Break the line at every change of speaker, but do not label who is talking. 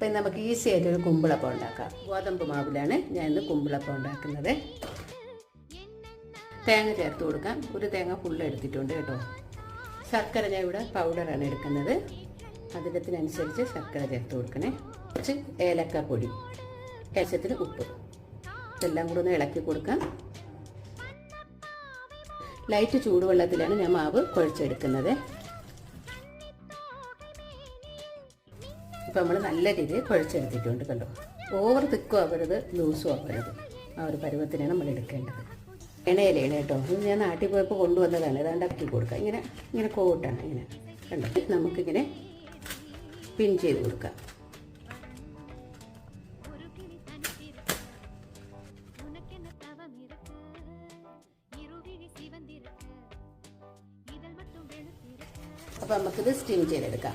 അപ്പം നമുക്ക് ഈസി ആയിട്ടൊരു കുമ്പിളപ്പം ഉണ്ടാക്കാം. ഗോതമ്പ് മാവിലാണ് ഞാൻ ഇന്ന് കുമ്പിളപ്പം ഉണ്ടാക്കുന്നത്. തേങ്ങ ചേർത്ത് കൊടുക്കാം. ഒരു തേങ്ങ ഫുള്ള് എടുത്തിട്ടുണ്ട് കേട്ടോ. ശർക്കര ഞാൻ ഇവിടെ പൗഡറാണ് എടുക്കുന്നത്. അതിനനുസരിച്ച് ശർക്കര ചേർത്ത് കൊടുക്കണേ. കുറച്ച് ഏലക്കാപ്പൊടി ഏലത്തിന് ഉപ്പ്. ഇതെല്ലാം കൂടെ ഒന്ന് ഇളക്കി കൊടുക്കാം. ലൈറ്റ് ചൂടുവെള്ളത്തിലാണ് ഞാൻ മാവ് കുഴച്ചെടുക്കുന്നത്. ഇപ്പം നമ്മൾ നല്ല രീതിയിൽ കുഴച്ചെടുത്തിട്ടുണ്ട് കണ്ടോ? ഓവർ തിക്കും ആവരുത് ലൂസും ആവരുത്. ആ ഒരു പരുവത്തിനാണ് നമ്മൾ എടുക്കേണ്ടത്. ഇണയിലാണ് കേട്ടോ. ഇത് ഞാൻ നാട്ടിൽ പോയപ്പോൾ കൊണ്ടുവന്നതാണ്. ഏതാണ്ട് അക്കി കൊടുക്കുക. ഇങ്ങനെ ഇങ്ങനെ കോട്ടാണ് ഇങ്ങനെ. കണ്ടോ? നമുക്കിങ്ങനെ പിൻ ചെയ്ത് കൊടുക്കാം. അപ്പം നമുക്കിത് സ്റ്റിം ചെയ്തെടുക്കാം.